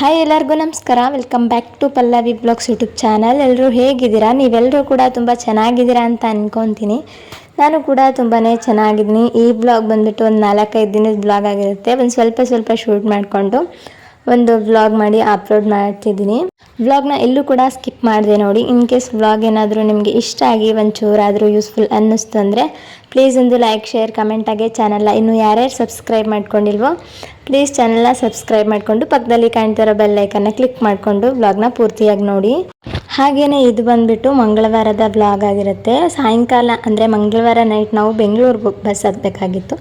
Hi ಎಲ್ಲರಿಗೂ ನಮಸ್ಕಾರ. Welcome back to Pallavi blogs YouTube channel ಎಲ್ಲರೂ ಹೇಗಿದ್ದೀರಾ? ನೀವೆಲ್ಲರೂ ಕೂಡ ತುಂಬ ಚೆನ್ನಾಗಿದ್ದೀರಾ ಅಂತ ಅನ್ಕೊತೀನಿ. ನಾನು ಕೂಡ ತುಂಬಾ ಚೆನ್ನಾಗಿದ್ದೀನಿ. ಈ ಬ್ಲಾಗ್ ಬಂದ್ಬಿಟ್ಟು ಒಂದು ನಾಲ್ಕೈದು ದಿನದ ಬ್ಲಾಗ್ ಆಗಿರುತ್ತೆ. ಒಂದು ಸ್ವಲ್ಪ ಸ್ವಲ್ಪ ಶೂಟ್ ಮಾಡಿಕೊಂಡು. ಒಂದು ವ್ಲಾಗ್ ಮಾಡಿ ಅಪ್ಲೋಡ್ ಮಾಡ್ತಿದ್ದೀನಿ. ವ್ಲಾಗ್ನ ಎಲ್ಲೂ ಕೂಡ ಸ್ಕಿಪ್ ಮಾಡಿದೆ ನೋಡಿ. ಇನ್ ಕೇಸ್ ವ್ಲಾಗ್ ಏನಾದರೂ ನಿಮಗೆ ಇಷ್ಟ ಆಗಿ ಒಂಚೂರಾದರೂ ಯೂಸ್ಫುಲ್ ಅನ್ನಿಸ್ತು ಅಂದರೆ ಪ್ಲೀಸ್ ಒಂದು ಲೈಕ್ ಶೇರ್ ಕಮೆಂಟಾಗೆ ಚಾನಲ್ನ ಇನ್ನೂ ಯಾರ್ಯಾರು ಸಬ್ಸ್ಕ್ರೈಬ್ ಮಾಡ್ಕೊಂಡಿಲ್ವೋ ಪ್ಲೀಸ್ ಚಾನಲ್ನ ಸಬ್ಸ್ಕ್ರೈಬ್ ಮಾಡಿಕೊಂಡು ಪಕ್ಕದಲ್ಲಿ ಕಾಣ್ತಿರೋ ಬೆಲ್ಲೈಕನ್ನ ಕ್ಲಿಕ್ ಮಾಡಿಕೊಂಡು ವ್ಲಾಗ್ನ ಪೂರ್ತಿಯಾಗಿ ನೋಡಿ. ಹಾಗೆಯೇ ಇದು ಬಂದ್ಬಿಟ್ಟು ಮಂಗಳವಾರದ ವ್ಲಾಗ್ ಆಗಿರುತ್ತೆ. ಸಾಯಂಕಾಲ ಅಂದರೆ ಮಂಗಳವಾರ ನೈಟ್ ನಾವು ಬೆಂಗಳೂರು ಬಸ್ ಹತ್ತಬೇಕಾಗಿತ್ತು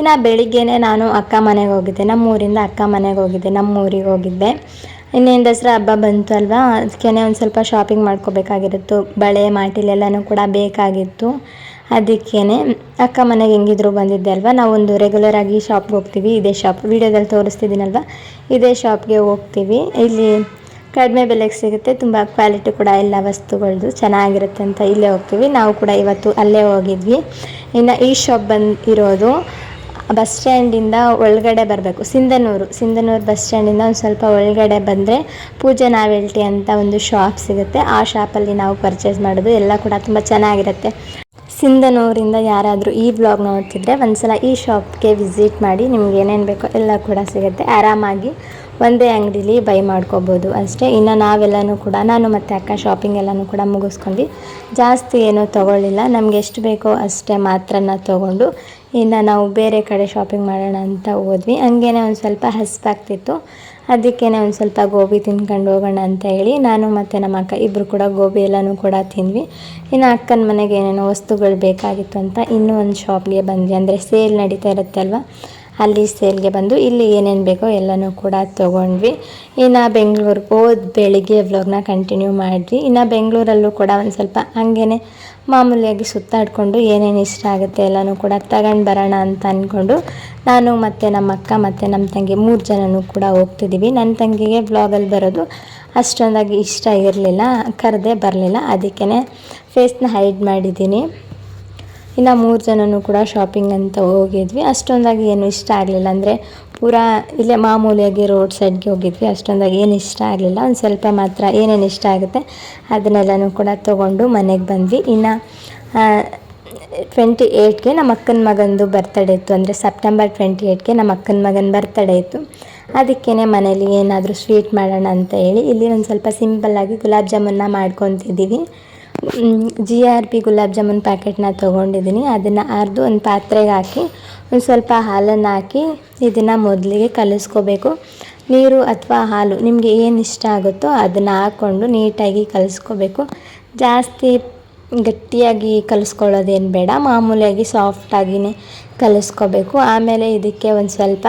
ಇನ್ನು ಬೆಳಿಗ್ಗೆನೇ ನಾನು ಅಕ್ಕ ಮನೆಗೆ ಹೋಗಿದ್ದೆ. ನಮ್ಮ ಊರಿಂದ ಅಕ್ಕ ಮನೆಗೆ ಹೋಗಿದ್ದೆ. ನಮ್ಮ ಊರಿಗೆ ಹೋಗಿದ್ದೆ. ಇನ್ನೇನು ದಸರಾ ಹಬ್ಬ ಬಂತು ಅಲ್ವಾ? ಅದಕ್ಕೆ ಒಂದು ಸ್ವಲ್ಪ ಶಾಪಿಂಗ್ ಮಾಡ್ಕೋಬೇಕಾಗಿರುತ್ತು ಬಳೆ ಮಾಟಿಲೆಲ್ಲನೂ ಕೂಡ ಬೇಕಾಗಿತ್ತು. ಅದಕ್ಕೇ ಅಕ್ಕ ಮನೆಗೆ ಹೆಂಗಿದ್ರು ಬಂದಿದ್ದೆ ಅಲ್ವಾ? ನಾವೊಂದು ರೆಗ್ಯುಲರ್ ಆಗಿ ಶಾಪ್ಗೆ ಹೋಗ್ತೀವಿ. ಇದೇ ಶಾಪ್ ವಿಡಿಯೋದಲ್ಲಿ ತೋರಿಸ್ತಿದ್ದೀನಲ್ವ? ಇದೇ ಶಾಪ್ಗೆ ಹೋಗ್ತೀವಿ. ಇಲ್ಲಿ ಕಡಿಮೆ ಬೆಲೆಗೆ ಸಿಗುತ್ತೆ. ತುಂಬ ಕ್ವಾಲಿಟಿ ಕೂಡ ಎಲ್ಲ ವಸ್ತುಗಳದ್ದು ಚೆನ್ನಾಗಿರುತ್ತೆ ಅಂತ ಇಲ್ಲೇ ಹೋಗ್ತೀವಿ. ನಾವು ಕೂಡ ಇವತ್ತು ಅಲ್ಲೇ ಹೋಗಿದ್ವಿ. ಇನ್ನು ಈ ಶಾಪ್ ಬಂದು ಇರೋದು ಬಸ್ ಸ್ಟ್ಯಾಂಡಿಂದ ಒಳಗಡೆ ಬರಬೇಕು. ಸಿಂಧನೂರು. ಸಿಂಧನೂರು ಬಸ್ ಸ್ಟ್ಯಾಂಡಿಂದ ಒಂದು ಸ್ವಲ್ಪ ಒಳಗಡೆ ಬಂದರೆ ಪೂಜಾ ನಾವೆಲ್ಟಿ ಅಂತ ಒಂದು ಶಾಪ್ ಸಿಗುತ್ತೆ. ಆ ಶಾಪಲ್ಲಿ ನಾವು ಪರ್ಚೇಸ್ ಮಾಡೋದು ಎಲ್ಲ ಕೂಡ ತುಂಬ ಚೆನ್ನಾಗಿರುತ್ತೆ. ಸಿಂಧನೂರಿಂದ ಯಾರಾದರೂ ಈ ಬ್ಲಾಗ್ ನೋಡ್ತಿದ್ರೆ ಒಂದ್ಸಲ ಈ ಶಾಪ್ಗೆ ವಿಸಿಟ್ ಮಾಡಿ ನಿಮ್ಗೆ ಏನೇನು ಬೇಕೋ ಎಲ್ಲ ಕೂಡ ಸಿಗುತ್ತೆ. ಆರಾಮಾಗಿ ಒಂದೇ ಅಂಗಡೀಲಿ ಬೈ ಮಾಡ್ಕೋಬೋದು ಅಷ್ಟೇ. ಇನ್ನು ನಾವೆಲ್ಲನೂ ಕೂಡ, ನಾನು ಮತ್ತು ಅಕ್ಕ ಶಾಪಿಂಗ್ ಎಲ್ಲನೂ ಕೂಡ ಮುಗಿಸ್ಕೊಂಡು ಜಾಸ್ತಿ ಏನೂ ತೊಗೊಳ್ಳಿಲ್ಲ. ನಮ್ಗೆ ಎಷ್ಟು ಬೇಕೋ ಅಷ್ಟೇ ಮಾತ್ರನ ತೊಗೊಂಡು ಇನ್ನು ನಾವು ಬೇರೆ ಕಡೆ ಶಾಪಿಂಗ್ ಮಾಡೋಣ ಅಂತ ಹೋದ್ವಿ. ಹಂಗೇನೆ ಒಂದು ಸ್ವಲ್ಪ ಹಸ್ಪಾಗ್ತಿತ್ತು ಅದಕ್ಕೇ ಒಂದು ಸ್ವಲ್ಪ ಗೋಬಿ ತಿನ್ಕೊಂಡು ಹೋಗೋಣ ಅಂತ ಹೇಳಿ ನಾನು ಮತ್ತು ನಮ್ಮ ಅಕ್ಕ ಇಬ್ಬರು ಕೂಡ ಗೋಬಿ ಎಲ್ಲನೂ ಕೂಡ ತಿಂದ್ವಿ. ಇನ್ನು ಅಕ್ಕನ ಮನೆಗೆ ಏನೇನೋ ವಸ್ತುಗಳು ಬೇಕಾಗಿತ್ತು ಅಂತ ಇನ್ನೂ ಒಂದು ಶಾಪ್ಗೆ ಬಂದ್ವಿ. ಅಂದರೆ ಸೇಲ್ ನಡೀತಾ ಇರುತ್ತೆ ಅಲ್ವಾ? ಅಲ್ಲಿ ಸೇಲ್ಗೆ ಬಂದು ಇಲ್ಲಿ ಏನೇನು ಬೇಕೋ ಎಲ್ಲನೂ ಕೂಡ ತೊಗೊಂಡ್ವಿ. ಇನ್ನು ಬೆಂಗಳೂರಿಗೆ ಹೋದ ಬೆಳಿಗ್ಗೆ ವ್ಲಾಗ್ನ ಕಂಟಿನ್ಯೂ ಮಾಡಿದ್ವಿ ಇನ್ನು ಬೆಂಗಳೂರಲ್ಲೂ ಕೂಡ ಒಂದು ಸ್ವಲ್ಪ ಹಂಗೇ ಮಾಮೂಲಿಯಾಗಿ ಸುತ್ತಾಡಿಕೊಂಡು ಏನೇನು ಇಷ್ಟ ಆಗುತ್ತೆ ಎಲ್ಲನೂ ಕೂಡ ತಗೊಂಡು ಬರೋಣ ಅಂತ ಅಂದ್ಕೊಂಡು ನಾನು ಮತ್ತು ನಮ್ಮ ಅಕ್ಕ ಮತ್ತು ನಮ್ಮ ತಂಗಿ ಮೂರು ಜನನೂ ಕೂಡ ಹೋಗ್ತಿದ್ದೀವಿ ನನ್ನ ತಂಗಿಗೆ ಬ್ಲಾಗಲ್ಲಿ ಬರೋದು ಅಷ್ಟೊಂದಾಗಿ ಇಷ್ಟ ಇರಲಿಲ್ಲ, ಕರೆದೇ ಬರಲಿಲ್ಲ. ಅದಕ್ಕೇ ಫೇಸ್ನ ಹೈಡ್ ಮಾಡಿದ್ದೀನಿ. ಇನ್ನು ಮೂರು ಜನನೂ ಕೂಡ ಶಾಪಿಂಗ್ ಅಂತ ಹೋಗಿದ್ವಿ. ಅಷ್ಟೊಂದಾಗಿ ಏನು ಇಷ್ಟ ಆಗಲಿಲ್ಲ. ಅಂದರೆ ಪೂರಾ ಇಲ್ಲೇ ಮಾಮೂಲಿಯಾಗಿ ರೋಡ್ ಸೈಡ್ಗೆ ಹೋಗಿದ್ವಿ. ಅಷ್ಟೊಂದಾಗಿ ಏನು ಇಷ್ಟ ಆಗಲಿಲ್ಲ. ಒಂದು ಸ್ವಲ್ಪ ಮಾತ್ರ ಏನೇನು ಇಷ್ಟ ಆಗುತ್ತೆ ಅದನ್ನೆಲ್ಲನೂ ಕೂಡ ತೊಗೊಂಡು ಮನೆಗೆ ಬಂದ್ವಿ. ಇನ್ನು ಟ್ವೆಂಟಿ ಏಯ್ಟ್ಗೆ ನಮ್ಮ ಅಕ್ಕನ ಮಗಂದು ಬರ್ತಡೇ ಇತ್ತು. ಅಂದರೆ ಸೆಪ್ಟೆಂಬರ್ ಟ್ವೆಂಟಿ ಏಯ್ಟ್ಗೆ ನಮ್ಮ ಅಕ್ಕನ ಮಗನ ಬರ್ತಡೇ ಇತ್ತು. ಅದಕ್ಕೇ ಮನೇಲಿ ಏನಾದರೂ ಸ್ವೀಟ್ ಮಾಡೋಣ ಅಂತ ಹೇಳಿ ಇಲ್ಲಿ ಒಂದು ಸ್ವಲ್ಪ ಸಿಂಪಲ್ಲಾಗಿ ಗುಲಾಬ್ ಜಾಮೂನ್ನ ಮಾಡ್ಕೊತಿದ್ದೀವಿ. G R P gulab jamun ಪ್ಯಾಕೆಟ್ನ ತೊಗೊಂಡಿದ್ದೀನಿ. ಅದನ್ನು ಅರ್ದು ಒಂದು ಪಾತ್ರೆಗೆ ಹಾಕಿ, ಒಂದು ಸ್ವಲ್ಪ ಹಾಲನ್ನು ಹಾಕಿ ಇದನ್ನು ಮೊದಲಿಗೆ ಕಲಿಸ್ಕೋಬೇಕು. ನೀರು ಅಥವಾ ಹಾಲು ನಿಮಗೆ ಏನು ಇಷ್ಟ ಆಗುತ್ತೋ ಅದನ್ನು ಹಾಕ್ಕೊಂಡು ನೀಟಾಗಿ ಕಲಿಸ್ಕೋಬೇಕು. ಜಾಸ್ತಿ ಗಟ್ಟಿಯಾಗಿ ಕಲಿಸ್ಕೊಳ್ಳೋದೇನು ಬೇಡ, ಮಾಮೂಲಿಯಾಗಿ ಸಾಫ್ಟಾಗಿಯೇ ಕಲಿಸ್ಕೋಬೇಕು. ಆಮೇಲೆ ಇದಕ್ಕೆ ಒಂದು ಸ್ವಲ್ಪ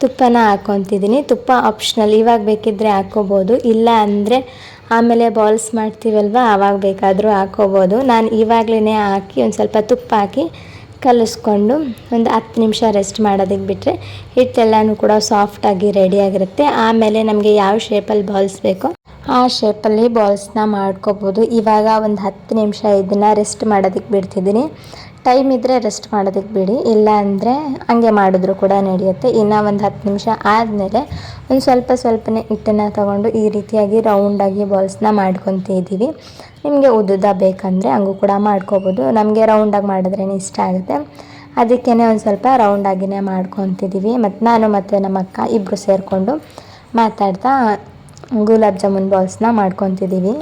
ತುಪ್ಪನ ಹಾಕ್ಕೊತಿದ್ದೀನಿ. ತುಪ್ಪ ಆಪ್ಷನಲ್ ಇವಾಗ ಬೇಕಿದ್ದರೆ ಹಾಕ್ಕೋಬೋದು. ಇಲ್ಲ ಅಂದರೆ ಆಮೇಲೆ ಬಾಲ್ಸ್ ಮಾಡ್ತೀವಲ್ವ? ಆವಾಗ ಬೇಕಾದರೂ ಹಾಕ್ಕೋಬೋದು. ನಾನು ಇವಾಗಲೇ ಹಾಕಿ ಒಂದು ಸ್ವಲ್ಪ ತುಪ್ಪ ಹಾಕಿ ಕಲಿಸ್ಕೊಂಡು ಒಂದು ಹತ್ತು ನಿಮಿಷ ರೆಸ್ಟ್ ಮಾಡೋದಕ್ಕೆ ಬಿಟ್ಟರೆ ಹಿಟ್ಟೆಲ್ಲನೂ ಕೂಡ ಸಾಫ್ಟಾಗಿ ರೆಡಿಯಾಗಿರುತ್ತೆ ಆಮೇಲೆ ನಮಗೆ ಯಾವ ಶೇಪಲ್ಲಿ ಬಾಲ್ಸ್ ಬೇಕೋ ಆ ಶೇಪಲ್ಲಿ ಬಾಲ್ಸ್ನ ಮಾಡ್ಕೋಬೋದು. ಇವಾಗ ಒಂದು ಹತ್ತು ನಿಮಿಷ ಇದನ್ನು ರೆಸ್ಟ್ ಮಾಡೋದಕ್ಕೆ ಬಿಡ್ತಿದ್ದೀನಿ. ಟೈಮ್ ಇದ್ದರೆ ರೆಸ್ಟ್ ಮಾಡೋದಕ್ಕೆ ಬಿಡಿ. ಇಲ್ಲ ಅಂದರೆ ಹಂಗೆ ಮಾಡಿದ್ರು ಕೂಡ ನಡೆಯುತ್ತೆ. ಇನ್ನು ಒಂದು ಹತ್ತು ನಿಮಿಷ ಆದಮೇಲೆ ಒಂದು ಸ್ವಲ್ಪ ಸ್ವಲ್ಪನೇ ಹಿಟ್ಟನ್ನು ತಗೊಂಡು ಈ ರೀತಿಯಾಗಿ ರೌಂಡಾಗಿ ಬಾಲ್ಸ್ನ ಮಾಡ್ಕೊತಿದ್ದೀವಿ ನಿಮಗೆ ಉದ್ದುದ ಬೇಕಂದರೆ ಹಂಗೂ ಕೂಡ ಮಾಡ್ಕೋಬೋದು. ನಮಗೆ ರೌಂಡಾಗಿ ಮಾಡಿದ್ರೇ ಇಷ್ಟ ಆಗುತ್ತೆ. ಅದಕ್ಕೇ ಒಂದು ಸ್ವಲ್ಪ ರೌಂಡಾಗಿಯೇ ಮಾಡ್ಕೊತಿದ್ದೀವಿ ಮತ್ತು ನಾನು ಮತ್ತು ನಮ್ಮ ಅಕ್ಕ ಇಬ್ಬರು ಸೇರಿಕೊಂಡು ಮಾತಾಡ್ತಾ ಗುಲಾಬ್ ಜಾಮೂನ್ ಬಾಲ್ಸ್ನ ಮಾಡ್ಕೊತಿದ್ದೀವಿ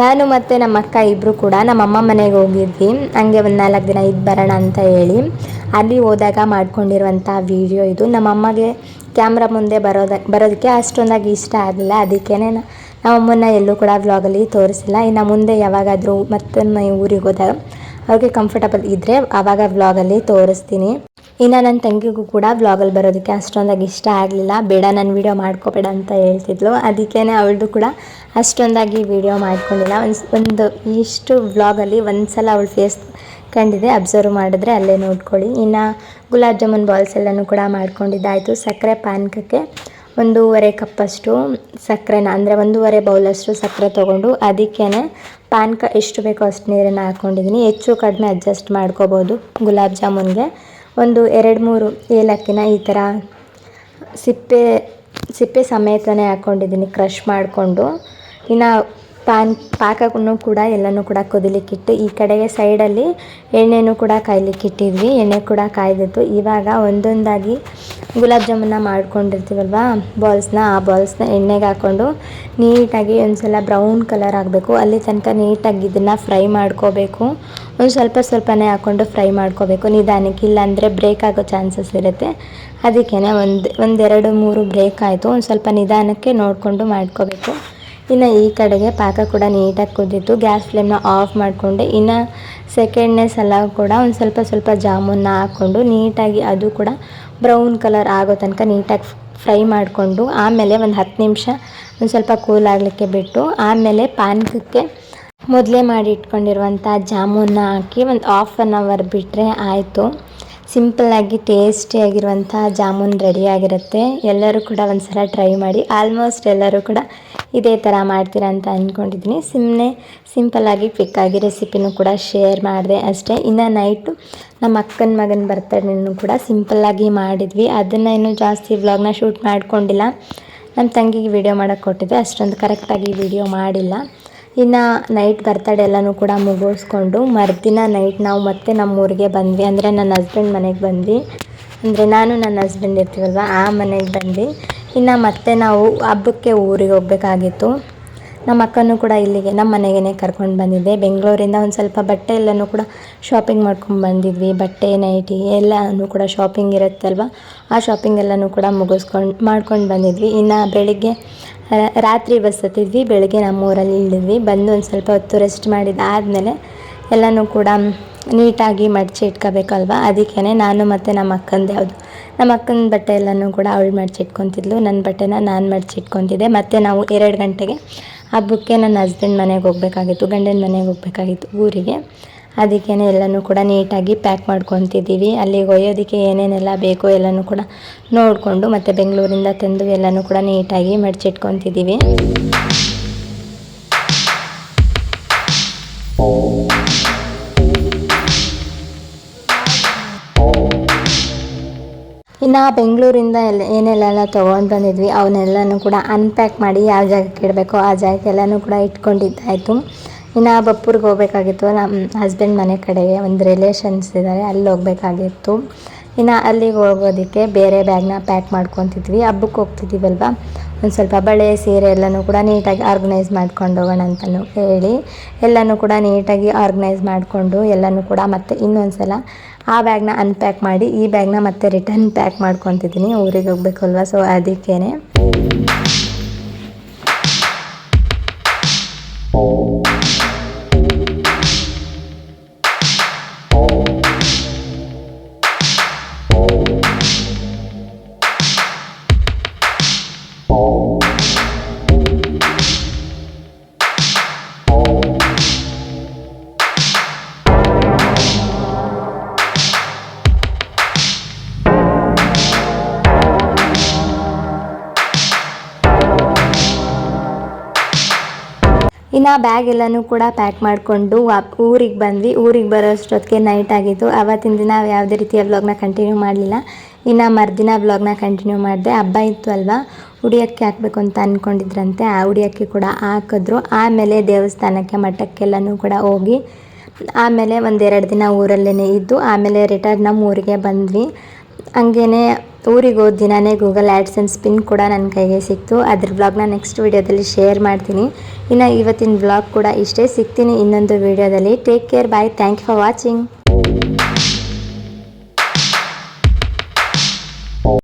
ನಾನು ಮತ್ತು ನಮ್ಮ ಅಕ್ಕ ಇಬ್ಬರು ಕೂಡ ನಮ್ಮಮ್ಮ ಮನೆಗೆ ಹೋಗಿದ್ವಿ. ಹಂಗೆ ಒಂದು ನಾಲ್ಕು ದಿನ ಇದು ಬರೋಣ ಅಂತ ಹೇಳಿ. ಅಲ್ಲಿ ಹೋದಾಗ ಮಾಡ್ಕೊಂಡಿರುವಂಥ ವೀಡಿಯೋ ಇದು. ನಮ್ಮಮ್ಮಗೆ ಕ್ಯಾಮ್ರಾ ಮುಂದೆ ಬರೋದ, ಬರೋದಕ್ಕೆ ಅಷ್ಟೊಂದಾಗಿ ಇಷ್ಟ ಆಗಲಿಲ್ಲ. ಅದಕ್ಕೇ ನಮ್ಮಮ್ಮನ್ನ ಎಲ್ಲೂ ಕೂಡ ವ್ಲಾಗಲ್ಲಿ ತೋರಿಸಿಲ್ಲ. ಇನ್ನು ಮುಂದೆ ಯಾವಾಗಾದರೂ ಮತ್ತೆ ಊರಿಗೆ ಹೋದಾಗ ಅವ್ರಿಗೆ ಕಂಫರ್ಟಬಲ್ ಇದ್ದರೆ ಆವಾಗ ವ್ಲಾಗಲ್ಲಿ ತೋರಿಸ್ತೀನಿ. ಇನ್ನು ನನ್ನ ತಂಗಿಗೂ ಕೂಡ ವ್ಲಾಗಲ್ಲಿ ಬರೋದಕ್ಕೆ ಅಷ್ಟೊಂದಾಗಿ ಇಷ್ಟ ಆಗಲಿಲ್ಲ. ಬೇಡ, ನಾನು ವೀಡಿಯೋ ಮಾಡ್ಕೋಬೇಡ ಅಂತ ಹೇಳ್ತಿದ್ಲು. ಅದಕ್ಕೇ ಅವಳದು ಕೂಡ ಅಷ್ಟೊಂದಾಗಿ ವೀಡಿಯೋ ಮಾಡ್ಕೊಂಡಿಲ್ಲ. ಒಂದು ಒಂದು ಇಷ್ಟು ವ್ಲಾಗಲ್ಲಿ ಒಂದು ಸಲ ಅವಳು ಫೇಸ್ ಕಂಡಿದೆ. ಅಬ್ಸರ್ವ್ ಮಾಡಿದ್ರೆ ಅಲ್ಲೇ ನೋಡ್ಕೊಳ್ಳಿ. ಇನ್ನು ಗುಲಾಬ್ ಜಾಮೂನ್ ಬಾಲ್ಸ್ ಎಲ್ಲನೂ ಕೂಡ ಮಾಡ್ಕೊಂಡಿದ್ದಾಯಿತು. ಸಕ್ಕರೆ ಪಾನಕಕ್ಕೆ ಒಂದೂವರೆ ಕಪ್ಪಷ್ಟು ಸಕ್ಕರೆನ, ಅಂದರೆ ಒಂದೂವರೆ ಬೌಲಷ್ಟು ಸಕ್ಕರೆ ತೊಗೊಂಡು ಅದಕ್ಕೇ ಪಾನಕ ಎಷ್ಟು ಬೇಕೋ ಅಷ್ಟು ನೀರನ್ನು ಹಾಕ್ಕೊಂಡಿದ್ದೀನಿ ಹೆಚ್ಚು ಕಡಿಮೆ ಅಡ್ಜಸ್ಟ್ ಮಾಡ್ಕೋಬೋದು ಗುಲಾಬ್ ಜಾಮೂನ್ಗೆ. ಒಂದು ಎರಡು ಮೂರು ಏಲಕ್ಕಿನ ಈ ಥರ ಸಿಪ್ಪೆ ಸಿಪ್ಪೆ ಸಮೇತನೇ ಹಾಕ್ಕೊಂಡಿದ್ದೀನಿ ಕ್ರಷ್ ಮಾಡಿಕೊಂಡು. ಇನ್ನು ಪಾನ್ ಪಾಕನು ಕೂಡ ಎಲ್ಲನೂ ಕೂಡ ಕುದಿಲಿಕ್ಕಿಟ್ಟು ಈ ಕಡೆಗೆ ಸೈಡಲ್ಲಿ ಎಣ್ಣೆನೂ ಕೂಡ ಕಾಯ್ಲಿಕ್ಕಿಟ್ಟಿದ್ವಿ ಎಣ್ಣೆ ಕೂಡ ಕಾಯ್ದಿತ್ತು. ಇವಾಗ ಒಂದೊಂದಾಗಿ ಗುಲಾಬ್ ಜಾಮೂನ ಮಾಡ್ಕೊಂಡಿರ್ತೀವಲ್ವಾ, ಬಾಲ್ಸ್ನ, ಆ ಬಾಲ್ಸ್ನ ಎಣ್ಣೆಗೆ ಹಾಕ್ಕೊಂಡು ನೀಟಾಗಿ ಒಂದು ಸಲ ಬ್ರೌನ್ ಕಲರ್ ಆಗಬೇಕು. ಅಲ್ಲಿ ತನಕ ನೀಟಾಗಿ ಇದನ್ನು ಫ್ರೈ ಮಾಡ್ಕೋಬೇಕು. ಒಂದು ಸ್ವಲ್ಪ ಸ್ವಲ್ಪನೇ ಹಾಕ್ಕೊಂಡು ಫ್ರೈ ಮಾಡ್ಕೋಬೇಕು. ನಿಧಾನಕ್ಕೆ, ಇಲ್ಲಾಂದರೆ ಬ್ರೇಕ್ ಆಗೋ ಚಾನ್ಸಸ್ ಇರುತ್ತೆ. ಅದಕ್ಕೇ ಒಂದು, ಒಂದೆರಡು ಮೂರು ಬ್ರೇಕ್ ಆಯಿತು. ಒಂದು ಸ್ವಲ್ಪ ನಿಧಾನಕ್ಕೆ ನೋಡಿಕೊಂಡು ಮಾಡ್ಕೋಬೇಕು. ಇನ್ನು ಈ ಕಡೆಗೆ ಪಾಕ ಕೂಡ ನೀಟಾಗಿ ಕುದ್ದಿತ್ತು ಗ್ಯಾಸ್ ಫ್ಲೇಮ್ನ ಆಫ್ ಮಾಡಿಕೊಂಡೆ ಇನ್ನು ಸೆಕೆಂಡ್ನೇ ಸಲ ಕೂಡ ಒಂದು ಸ್ವಲ್ಪ ಸ್ವಲ್ಪ ಜಾಮೂನ್ನ ಹಾಕ್ಕೊಂಡು ನೀಟಾಗಿ ಅದು ಕೂಡ ಬ್ರೌನ್ ಕಲರ್ ಆಗೋ ತನಕ ನೀಟಾಗಿ ಫ್ರೈ ಮಾಡಿಕೊಂಡು ಆಮೇಲೆ ಒಂದು ಹತ್ತು ನಿಮಿಷ ಒಂದು ಸ್ವಲ್ಪ ಕೂಲ್ ಆಗಲಿಕ್ಕೆ ಬಿಟ್ಟು ಆಮೇಲೆ ಪಾನಕಕ್ಕೆ ಮೊದಲೇ ಮಾಡಿ ಇಟ್ಕೊಂಡಿರುವಂಥ ಜಾಮೂನ್ನ ಹಾಕಿ ಒಂದು ಆಫ್ ಆನ್ ಅವರ್ ಬಿಟ್ಟರೆ ಆಯಿತು. ಸಿಂಪಲ್ಲಾಗಿ ಟೇಸ್ಟಿಯಾಗಿರುವಂಥ ಜಾಮೂನ್ ರೆಡಿಯಾಗಿರುತ್ತೆ ಎಲ್ಲರೂ ಕೂಡ ಒಂದು ಸಲ ಟ್ರೈ ಮಾಡಿ. ಆಲ್ಮೋಸ್ಟ್ ಎಲ್ಲರೂ ಕೂಡ ಇದೇ ಥರ ಮಾಡ್ತೀರಾ ಅಂತ ಅಂದ್ಕೊಂಡಿದ್ದೀನಿ ಸುಮ್ಮನೆ ಸಿಂಪಲ್ಲಾಗಿ ಕ್ವಿಕ್ಕಾಗಿ ರೆಸಿಪಿನೂ ಕೂಡ ಶೇರ್ ಮಾಡಿದೆ ಅಷ್ಟೇ. ಇನ್ನು ನೈಟು ನಮ್ಮ ಅಕ್ಕನ ಮಗನ ಬರ್ತಡೇನೂ ಕೂಡ ಸಿಂಪಲ್ಲಾಗಿ ಮಾಡಿದ್ವಿ. ಅದನ್ನು ಇನ್ನೂ ಜಾಸ್ತಿ ವ್ಲಾಗ್ನ ಶೂಟ್ ಮಾಡಿಕೊಂಡಿಲ್ಲ. ನಮ್ಮ ತಂಗಿಗೆ ವಿಡಿಯೋ ಮಾಡೋಕೆ ಕೊಟ್ಟಿದ್ದೆ. ಅಷ್ಟೊಂದು ಕರೆಕ್ಟಾಗಿ ವಿಡಿಯೋ ಮಾಡಿಲ್ಲ. ಇನ್ನು ನೈಟ್ ಬರ್ತಡೇ ಎಲ್ಲನೂ ಕೂಡ ಮುಗಿಸ್ಕೊಂಡು ಮರುದಿನ ನೈಟ್ ನಾವು ಮತ್ತೆ ನಮ್ಮ ಊರಿಗೆ ಬಂದ್ವಿ. ಅಂದರೆ ನನ್ನ ಹಸ್ಬೆಂಡ್ ಮನೆಗೆ ಬಂದ್ವಿ. ಅಂದರೆ ನಾನು ನನ್ನ ಹಸ್ಬೆಂಡ್ ಇರ್ತೀವಲ್ವ, ಆ ಮನೆಗೆ ಬಂದ್ವಿ. ಇನ್ನು ಮತ್ತೆ ನಾವು ಹಬ್ಬಕ್ಕೆ ಊರಿಗೆ ಹೋಗ್ಬೇಕಾಗಿತ್ತು. ನಮ್ಮ ಅಕ್ಕನೂ ಕೂಡ ಇಲ್ಲಿಗೆ, ನಮ್ಮ ಮನೆಗೇ ಕರ್ಕೊಂಡು ಬಂದಿದ್ದೆ. ಬೆಂಗಳೂರಿಂದ ಒಂದು ಸ್ವಲ್ಪ ಬಟ್ಟೆ ಎಲ್ಲನೂ ಕೂಡ ಶಾಪಿಂಗ್ ಮಾಡ್ಕೊಂಡು ಬಂದಿದ್ವಿ. ಬಟ್ಟೆ ನೈಟಿ ಎಲ್ಲನೂ ಕೂಡ ಶಾಪಿಂಗ್ ಇರುತ್ತಲ್ವ? ಆ ಶಾಪಿಂಗ್ ಎಲ್ಲನೂ ಕೂಡ ಮುಗಿಸ್ಕೊಂಡು, ಮಾಡ್ಕೊಂಡು ಬಂದಿದ್ವಿ. ಇನ್ನು ಬೆಳಿಗ್ಗೆ ರಾತ್ರಿ ಬಸ್ ಹತ್ತಿದ್ವಿ. ಬೆಳಗ್ಗೆ ನಮ್ಮೂರಲ್ಲಿ ಇಳಿದ್ವಿ. ಬಂದು ಒಂದು ಸ್ವಲ್ಪ ಹೊತ್ತು ರೆಸ್ಟ್ ಮಾಡಿದ್ದಾದಮೇಲೆ ಎಲ್ಲನೂ ಕೂಡ ನೀಟಾಗಿ ಮಡಚಿ ಇಟ್ಕೋಬೇಕಲ್ವ? ಅದಕ್ಕೇ ನಾನು ಮತ್ತು ನಮ್ಮ ಅಕ್ಕಂದು ಯಾವುದು, ನಮ್ಮ ಅಕ್ಕನ ಬಟ್ಟೆ ಎಲ್ಲನೂ ಕೂಡ ಅವಳು ಮಡಚಿ ಇಟ್ಕೊತಿದ್ಲು. ನನ್ನ ಬಟ್ಟೆನ ನಾನು ಮಡಚಿ ಇಟ್ಕೊತಿದ್ದೆ. ಮತ್ತು ನಾವು ಎರಡು ಗಂಟೆಗೆ ಹಬ್ಬಕ್ಕೆ ನನ್ನ ಹಸ್ಬೆಂಡ್ ಮನೆಗೆ ಹೋಗಬೇಕಾಗಿತ್ತು, ಗಂಡನ ಮನೆಗೆ ಹೋಗಬೇಕಾಗಿತ್ತು ಊರಿಗೆ. ಅದಕ್ಕೇ ಎಲ್ಲನೂ ಕೂಡ ನೀಟಾಗಿ ಪ್ಯಾಕ್ ಮಾಡ್ಕೊತಿದ್ದೀವಿ. ಅಲ್ಲಿಗೆ ಒಯ್ಯೋದಕ್ಕೆ ಏನೇನೆಲ್ಲ ಬೇಕೋ ಎಲ್ಲನೂ ಕೂಡ ನೋಡಿಕೊಂಡು ಮತ್ತು ಬೆಂಗಳೂರಿಂದ ತಂದು ಎಲ್ಲನೂ ಕೂಡ ನೀಟಾಗಿ ಮಡಚಿಟ್ಕೊತಿದ್ದೀವಿ ಇನ್ನು ಬೆಂಗಳೂರಿಂದ ಎಲ್ಲ ಏನೆಲ್ಲ ತೊಗೊಂಡು ಬಂದಿದ್ವಿ, ಅವನ್ನೆಲ್ಲನೂ ಕೂಡ ಅನ್ಪ್ಯಾಕ್ ಮಾಡಿ ಯಾವ ಜಾಗಕ್ಕೆ ಇಡಬೇಕು, ಆ ಜಾಗಕ್ಕೆಲ್ಲನೂ ಕೂಡ ಇಟ್ಕೊಂಡಿದ್ದಾಯಿತು. ಇನ್ನು ಬಪ್ಪೂರ್ಗೆ ಹೋಗಬೇಕಾಗಿತ್ತು ನಮ್ಮ ಹಸ್ಬೆಂಡ್ ಮನೆ ಕಡೆಗೆ ಒಂದು ರಿಲೇಷನ್ಸ್ ಇದ್ದಾರೆ ಅಲ್ಲಿ ಹೋಗ್ಬೇಕಾಗಿತ್ತು. ಇನ್ನು ಅಲ್ಲಿಗೆ ಹೋಗೋದಕ್ಕೆ ಬೇರೆ ಬ್ಯಾಗ್ನ ಪ್ಯಾಕ್ ಮಾಡ್ಕೊತಿದ್ವಿ ಹಬ್ಬಕ್ಕೆ ಹೋಗ್ತಿದ್ದೀವಲ್ವ ಒಂದು ಸ್ವಲ್ಪ ಬಳೆ, ಸೀರೆ ಎಲ್ಲನೂ ಕೂಡ ನೀಟಾಗಿ ಆರ್ಗನೈಸ್ ಮಾಡ್ಕೊಂಡು ಹೋಗೋಣ ಅಂತಲೂ ಹೇಳಿ. ಎಲ್ಲನೂ ಕೂಡ ನೀಟಾಗಿ ಆರ್ಗನೈಸ್ ಮಾಡಿಕೊಂಡು ಎಲ್ಲನೂ ಕೂಡ ಮತ್ತೆ ಇನ್ನೊಂದು ಸಲ ಆ ಬ್ಯಾಗ್ನ ಅನ್ಪ್ಯಾಕ್ ಮಾಡಿ, ಈ ಬ್ಯಾಗ್ನ ಮತ್ತೆ ರಿಟರ್ನ್ ಪ್ಯಾಕ್ ಮಾಡ್ಕೊತಿದ್ದೀನಿ. ಊರಿಗೆ ಹೋಗ್ಬೇಕಲ್ವ? ಸೊ ಅದಕ್ಕೇ ಇನ್ನು ಬ್ಯಾಗ್ ಎಲ್ಲನೂ ಕೂಡ ಪ್ಯಾಕ್ ಮಾಡಿಕೊಂಡು ಊರಿಗೆ ಬಂದ್ವಿ. ಊರಿಗೆ ಬರೋ ಅಷ್ಟೊತ್ತಿಗೆ ನೈಟ್ ಆಗಿತ್ತು. ಆವತ್ತಿನ ದಿನ ಯಾವುದೇ ರೀತಿಯ ವ್ಲಾಗ್ನ ಕಂಟಿನ್ಯೂ ಮಾಡಲಿಲ್ಲ. ಇನ್ನು ಮರುದಿನ ವ್ಲಾಗ್ನ ಕಂಟಿನ್ಯೂ ಮಾಡಿದೆ. ಹಬ್ಬ ಇತ್ತು ಅಲ್ವಾ? ಉಡಿಯಕ್ಕೆ ಹಾಕಬೇಕು ಅಂತ ಅಂದ್ಕೊಂಡಿದ್ರಂತೆ ಆ ಉಡಿಯಕ್ಕೆ ಕೂಡ ಹಾಕಿದ್ರು. ಆಮೇಲೆ ದೇವಸ್ಥಾನಕ್ಕೆ ಮಠಕ್ಕೆಲ್ಲನೂ ಕೂಡ ಹೋಗಿ, ಆಮೇಲೆ ಒಂದೆರಡು ದಿನ ಊರಲ್ಲೇ ಇದ್ದು, ಆಮೇಲೆ ರಿಟರ್ನ್ ನಮ್ಮ ಊರಿಗೆ ಬಂದ್ವಿ. ಹಂಗೇ ಊರಿಗೆ ಹೋದ ದಿನವೇ ಗೂಗಲ್ ಆ್ಯಡ್ಸೆನ್ಸ್ ಪಿನ್ ಕೂಡ ನನ್ನ ಕೈಗೆ ಸಿಕ್ತು. ಅದ್ರ ವ್ಲಾಗ್ನ ನೆಕ್ಸ್ಟ್ ವೀಡಿಯೋದಲ್ಲಿ ಶೇರ್ ಮಾಡ್ತೀನಿ. ಇನ್ನು ಇವತ್ತಿನ ವ್ಲಾಗ್ ಕೂಡ ಇಷ್ಟೇ. ಸಿಗ್ತೀನಿ ಇನ್ನೊಂದು ವೀಡಿಯೋದಲ್ಲಿ take care bye thank you for watching